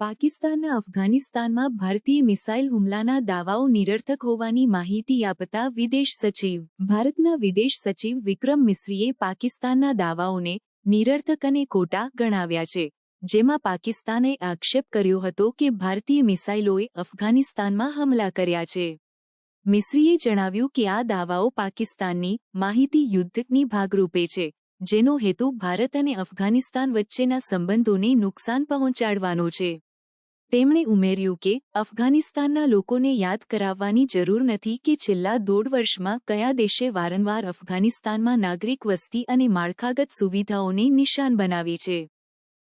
પાકિસ્તાનના અફઘાનિસ્તાનમાં ભારતીય મિસાઇલ હુમલાના દાવાઓ નિરર્થક હોવાની માહિતી આપતા વિદેશ સચિવ, ભારતના વિદેશ સચિવ વિક્રમ મિશ્રીએ પાકિસ્તાનના દાવાઓને નિરર્થક અને ખોટા ગણાવ્યા છે, જેમાં પાકિસ્તાને આક્ષેપ કર્યો હતો કે ભારતીય મિસાઇલોએ અફઘાનિસ્તાનમાં હમલા કર્યા છે. મિશ્રીએ જણાવ્યું કે આ દાવાઓ પાકિસ્તાનની માહિતી યુદ્ધની ભાગરૂપે છે, જેનો હેતુ ભારત અને અફઘાનિસ્તાન વચ્ચેના સંબંધોને નુકસાન પહોંચાડવાનો છે. તેમણે ઉમેર્યું કે, અફઘાનિસ્તાનના લોકોને યાદ કરાવવાની જરૂર નથી કે છેલ્લા દોઢ વર્ષમાં કયા દેશે વારંવાર અફઘાનિસ્તાનમાં નાગરિક વસ્તી અને માળખાગત સુવિધાઓને નિશાન બનાવી છે.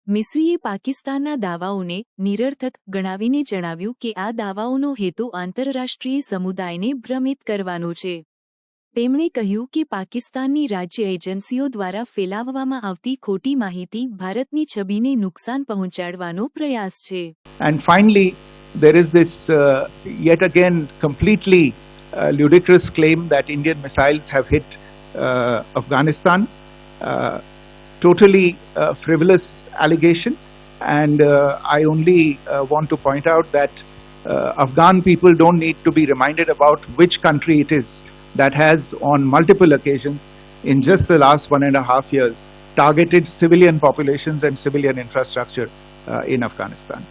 મિશ્રીએ પાકિસ્તાનના દાવાઓને નિરર્થક ગણાવીને જણાવ્યું કે આ દાવાઓનો હેતુ આંતરરાષ્ટ્રીય સમુદાયને ભ્રમિત કરવાનો છે. તેમણે કહ્યું કે પાકિસ્તાનની રાજ્ય એજન્સીઓ દ્વારા ફેલાવવામાં આવતી ખોટી માહિતી ભારતની છબીને નુકસાન પહોંચાડવાનો પ્રયાસ છે uh, completely uh, ludicrous claim that Indian missiles have hit uh, Afghanistan. Uh, totally uh, frivolous allegation, and uh, I only uh, want to point out that uh, Afghan people don't need to be reminded about which country it is that has, on multiple occasions, in just the last one and a half years, targeted civilian populations and civilian infrastructure uh, in Afghanistan.